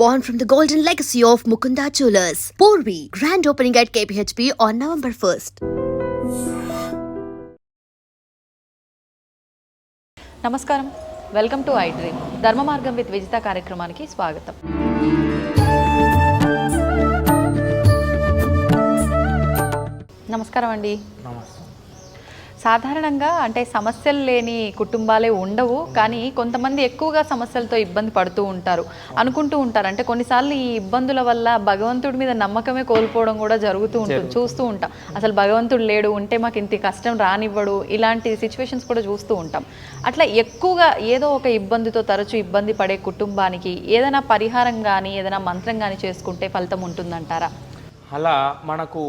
born from the golden legacy of Mukunda Jewelers. Porvi, grand opening at KPHP on November 1st. నమస్కారం welcome to iDream Dharma Margam with Vijitha కార్యక్రమానికి స్వాగతం నమస్కారం అండి నమస్తే సాధారణంగా అంటే సమస్యలు లేని కుటుంబాలే ఉండవు కానీ కొంతమంది ఎక్కువగా సమస్యలతో ఇబ్బంది పడుతూ ఉంటారు అనుకుంటూ ఉంటారు. అంటే కొన్నిసార్లు ఈ ఇబ్బందుల వల్ల భగవంతుడి మీద నమ్మకమే కోల్పోవడం కూడా జరుగుతూ ఉంటుంది చూస్తూ ఉంటాం. అసలు భగవంతుడు లేడు ఉంటే మాకు ఇంత కష్టం రానివ్వడు ఇలాంటి సిచ్యువేషన్స్ కూడా చూస్తూ ఉంటాం. అట్లా ఎక్కువగా ఏదో ఒక ఇబ్బందితో తరచూ ఇబ్బంది పడే కుటుంబానికి ఏదైనా పరిహారం కానీ ఏదైనా మంత్రం కానీ చేసుకుంటే ఫలితం ఉంటుందంటారా? అలా మనకు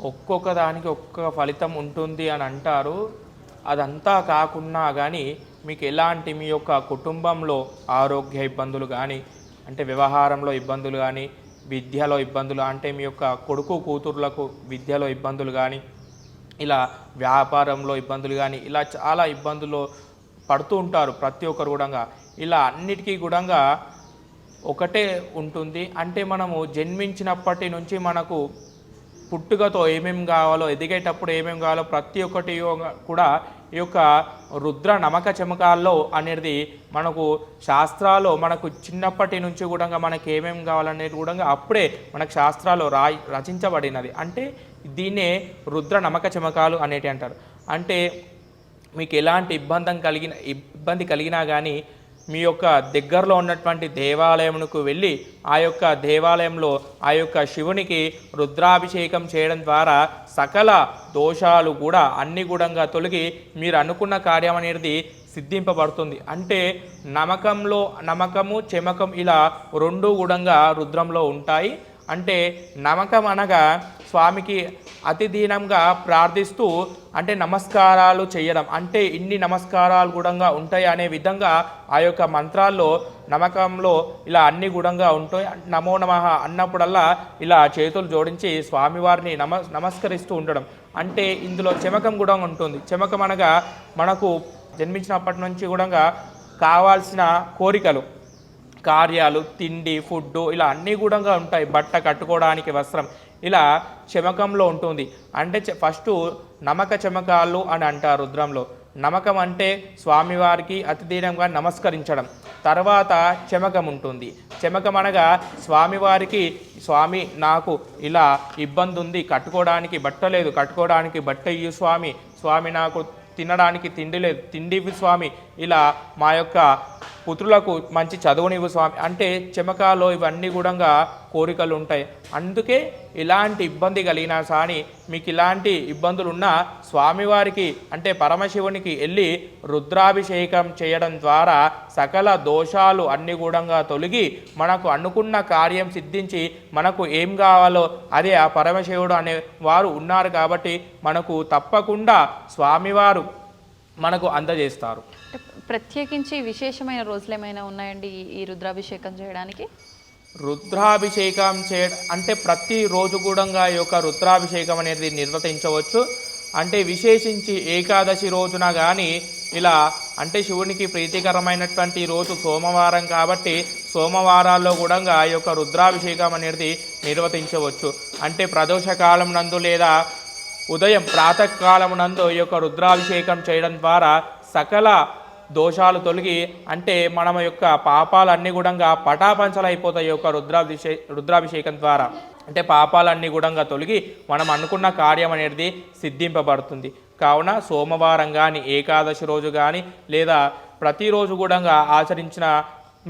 ఒక్కొక్క దానికి ఒక్కొక్క ఫలితం ఉంటుంది అని అంటారు. అదంతా కాకున్నా కానీ మీకు ఎలాంటి మీ యొక్క కుటుంబంలో ఆరోగ్య ఇబ్బందులు కానీ అంటే వ్యవహారంలో ఇబ్బందులు కానీ విద్యలో ఇబ్బందులు అంటే మీ యొక్క కొడుకు కూతుర్లకు విద్యలో ఇబ్బందులు కానీ ఇలా వ్యాపారంలో ఇబ్బందులు కానీ ఇలా చాలా ఇబ్బందులు పడుతూ ఉంటారు ప్రతి ఒక్కరు కూడా ఇలా అన్నిటికీ కూడా ఒకటే ఉంటుంది. అంటే మనము జన్మించినప్పటి నుంచి మనకు పుట్టుకతో ఏమేమి కావాలో ఎదిగేటప్పుడు ఏమేమి కావాలో ప్రతి ఒక్కటి కూడా ఈ యొక్క రుద్ర నమక చమకాల్లో అనేది మనకు శాస్త్రాలు మనకు చిన్నప్పటి నుంచి కూడా మనకి ఏమేమి కావాలనేది కూడా అప్పుడే మనకు శాస్త్రాలు రాయి రచించబడినది. అంటే దీన్నే రుద్ర నమక చమకాలు అనేటి అంటారు. అంటే మీకు ఎలాంటి ఇబ్బంది కలిగిన ఇబ్బంది కలిగినా కానీ మీ యొక్క దగ్గరలో ఉన్నటువంటి దేవాలయమునకు వెళ్ళి ఆ యొక్క దేవాలయంలో ఆ యొక్క శివునికి రుద్రాభిషేకం చేయడం ద్వారా సకల దోషాలు కూడా అన్ని గుణంగా తొలగి మీరు అనుకున్న కార్యం అనేది సిద్ధింపబడుతుంది. అంటే నమకంలో నమ్మకము చెమకం ఇలా రెండు గుణంగా రుద్రంలో ఉంటాయి. అంటే నమ్మకం అనగా స్వామికి అతి దీనంగా ప్రార్థిస్తూ అంటే నమస్కారాలు చేయడం. అంటే ఇన్ని నమస్కారాలు గుడంగా ఉంటాయి అనే విధంగా ఆ యొక్క మంత్రాల్లో నమ్మకంలో ఇలా అన్ని గుడంగా ఉంటాయి. నమో నమ అన్నప్పుడల్లా ఇలా చేతులు జోడించి స్వామివారిని నమ నమస్కరిస్తూ ఉండడం. అంటే ఇందులో చెమకం కూడా ఉంటుంది. చెమకం అనగా మనకు జన్మించినప్పటి నుంచి కూడా కావాల్సిన కోరికలు కార్యాలు తిండి ఫుడ్ ఇలా అన్నీ కూడా ఉంటాయి. బట్ట కట్టుకోవడానికి వస్త్రం ఇలా చమకంలో ఉంటుంది. అంటే ఫస్ట్ నమక చమకాలు అని అంటారు రుద్రంలో. నమకం అంటే స్వామివారికి అతిదీనంగా నమస్కరించడం. తర్వాత చెమకం ఉంటుంది. చెమకం అనగా స్వామివారికి స్వామి నాకు ఇలా ఇబ్బంది ఉంది కట్టుకోవడానికి బట్ట లేదు కట్టుకోవడానికి బట్ట ఇయ్యు స్వామి స్వామి నాకు తినడానికి తిండి లేదు తిండి ఇవ్వు స్వామి ఇలా మా యొక్క పుత్రులకు మంచి చదువునివ్వు స్వామి అంటే చెమకాలో ఇవన్నీ కూడా కోరికలు ఉంటాయి అందుకే ఇలాంటి ఇబ్బంది కలిగినా సాని మీకు ఇలాంటి ఇబ్బందులు ఉన్నా స్వామివారికి అంటే పరమశివునికి వెళ్ళి రుద్రాభిషేకం చేయడం ద్వారా సకల దోషాలు అన్ని కూడా తొలగి మనకు అనుకున్న కార్యం సిద్ధించి మనకు ఏం కావాలో అదే ఆ పరమశివుడు అనే వారు ఉన్నారు కాబట్టి మనకు తప్పకుండా స్వామివారు మనకు అందజేస్తారు. ప్రత్యేకించి విశేషమైన రోజులు ఏమైనా ఉన్నాయండి ఈ రుద్రాభిషేకం చేయడానికి? రుద్రాభిషేకం చేయడం అంటే ప్రతి రోజు కూడా ఈ యొక్క రుద్రాభిషేకం అనేది నిర్వర్తించవచ్చు. అంటే విశేషించి ఏకాదశి రోజున కానీ ఇలా అంటే శివునికి ప్రీతికరమైనటువంటి రోజు సోమవారం కాబట్టి సోమవారాల్లో కూడా ఈ యొక్క రుద్రాభిషేకం అనేది నిర్వర్తించవచ్చు. అంటే ప్రదోష కాలం నందు లేదా ఉదయం ప్రాతకాలం నందు ఈ యొక్క రుద్రాభిషేకం చేయడం ద్వారా సకల దోషాలు తొలగి అంటే మన యొక్క పాపాలన్నీ కూడా పటాపంచలైపోతాయి ఈ యొక్క రుద్రాభిషే రుద్రాభిషేకం ద్వారా. అంటే పాపాలన్నీ కూడా తొలగి మనం అనుకున్న కార్యం అనేది సిద్ధింపబడుతుంది. కావున సోమవారం కానీ ఏకాదశి రోజు కానీ లేదా ప్రతిరోజు కూడా ఆచరించిన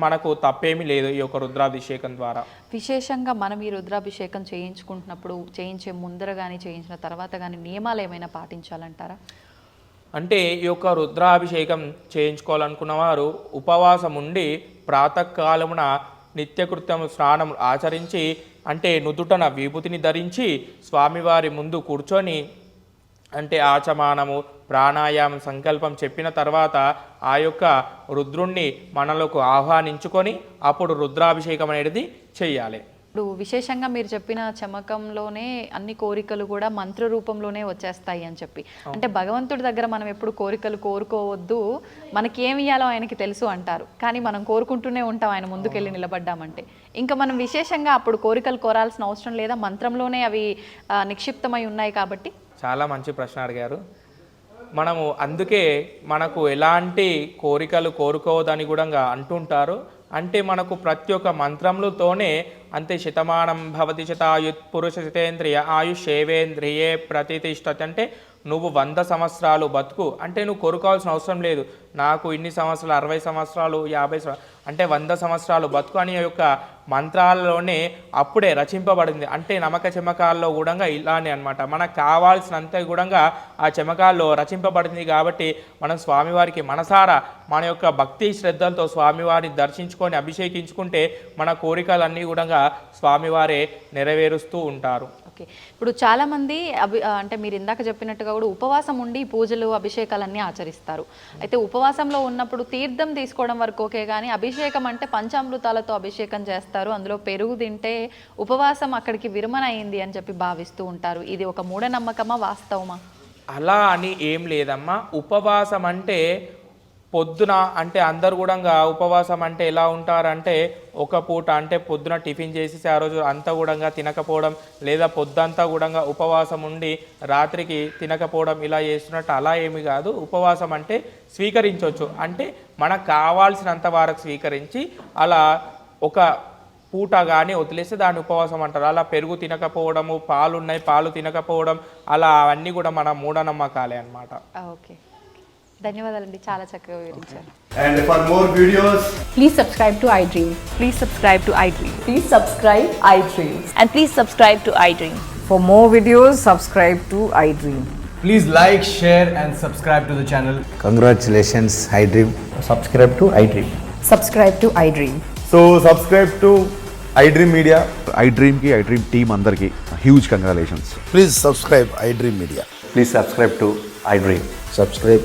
మనకు తప్పేమీ లేదు ఈ యొక్క రుద్రాభిషేకం ద్వారా. విశేషంగా మనం ఈ రుద్రాభిషేకం చేయించుకుంటున్నప్పుడు చేయించే ముందర కానీ చేయించిన తర్వాత కానీ నియమాలు ఏమైనా పాటించాలంటారా? అంటే ఈ యొక్క రుద్రాభిషేకం చేయించుకోవాలనుకున్న వారు ఉపవాసం ఉండి ప్రాతకాలమున నిత్యకృత్యం స్నానం ఆచరించి అంటే నుదుటన విభూతిని ధరించి స్వామివారి ముందు కూర్చొని అంటే ఆచమానము ప్రాణాయామం సంకల్పం చెప్పిన తర్వాత ఆ యొక్క రుద్రుణ్ణి మనలోకి ఆహ్వానించుకొని అప్పుడు రుద్రాభిషేకం అనేది చేయాలి. ఇప్పుడు విశేషంగా మీరు చెప్పిన చమకంలోనే అన్ని కోరికలు కూడా మంత్ర రూపంలోనే వచ్చేస్తాయి అని చెప్పి. అంటే భగవంతుడి దగ్గర మనం ఎప్పుడు కోరికలు కోరుకోవద్దు. మనకి ఏమి ఇయ్యాలో ఆయనకి తెలుసు అంటారు. కానీ మనం కోరుకుంటూనే ఉంటాం ఆయన ముందుకెళ్ళి నిలబడ్డామంటే. ఇంకా మనం విశేషంగా అప్పుడు కోరికలు కోరాల్సిన అవసరం లేదా? మంత్రంలోనే అవి నిక్షిప్తమై ఉన్నాయి కాబట్టి? చాలా మంచి ప్రశ్న అడిగారు. మనము అందుకే మనకు ఎలాంటి కోరికలు కోరుకోవద్దని కూడా అంటుంటారు. అంటే మనకు ప్రతి ఒక్క మంత్రములతోనే అంతే శతమానం భవతి శతాయుత్ పురుష శతేంద్రియ ఆయుషేవేంద్రియే ప్రతిష్టత. అంటే నువ్వు వంద సంవత్సరాలు బతుకు. అంటే నువ్వు కోరుకోవాల్సిన అవసరం లేదు. నాకు ఇన్ని సంవత్సరాలు అరవై సంవత్సరాలు యాభై అంటే వంద సంవత్సరాలు బతుకు అనే యొక్క మంత్రాలలోనే అప్పుడే రచింపబడింది. అంటే నమ్మక చెమకాల్లో కూడా ఇలానే అనమాట మనకు కావాల్సినంత కూడా ఆ చెమకాల్లో రచింపబడింది కాబట్టి మనం స్వామివారికి మనసారా మన యొక్క భక్తి శ్రద్ధలతో స్వామివారిని దర్శించుకొని అభిషేకించుకుంటే మన కోరికలన్నీ కూడా స్వామివారే నెరవేరుస్తూ ఉంటారు. ఓకే. ఇప్పుడు చాలామంది అభి అంటే మీరు ఇందాక చెప్పినట్టుగా కూడా ఉపవాసం ఉండి పూజలు అభిషేకాలన్నీ ఆచరిస్తారు. అయితే ఉపవాసంలో ఉన్నప్పుడు తీర్థం తీసుకోవడం వరకు ఓకే కానీ అభిషేకం అంటే పంచామృతాలతో అభిషేకం చేస్తారు. అందులో పెరుగు తింటే ఉపవాసం అక్కడికి విరమణ అయింది అని చెప్పి భావిస్తూ ఉంటారు. ఇది ఒక మూఢనమ్మకమా వాస్తవమా? అలా అని ఏం లేదమ్మా. ఉపవాసం అంటే పొద్దున అంటే అందరు కూడా ఉపవాసం అంటే ఎలా ఉంటారంటే ఒక పూట అంటే పొద్దున టిఫిన్ చేసేసి ఆ రోజు అంతా కూడా తినకపోవడం లేదా పొద్దంతా కూడా ఉపవాసం ఉండి రాత్రికి తినకపోవడం ఇలా చేస్తున్నట్టు అలా ఏమి కాదు. ఉపవాసం అంటే స్వీకరించవచ్చు. అంటే మనకు కావాల్సినంత వరకు స్వీకరించి అలా ఒక పూట కానీ వదిలేస్తే దాన్ని ఉపవాసం అంటారు. అలా పెరుగు తినకపోవడము పాలు ఉన్నాయి పాలు తినకపోవడం అలా అవన్నీ కూడా మన మూఢనమ్మకాలే అనమాట ఓకే. ధన్యవాదాలండి చాలా చక్కగా వివరించారు And for more videos, Please subscribe to iDream. Please subscribe to iDream. Please subscribe iDream. And please subscribe to iDream. For more videos, subscribe to iDream. Please like, share, and subscribe to the channel. Congratulations, iDream. subscribe to iDream. Subscribe to iDream. So subscribe to iDream Media. IDream team అందరికీ huge congratulations Please subscribe iDream Media. Please subscribe to iDream. Subscribe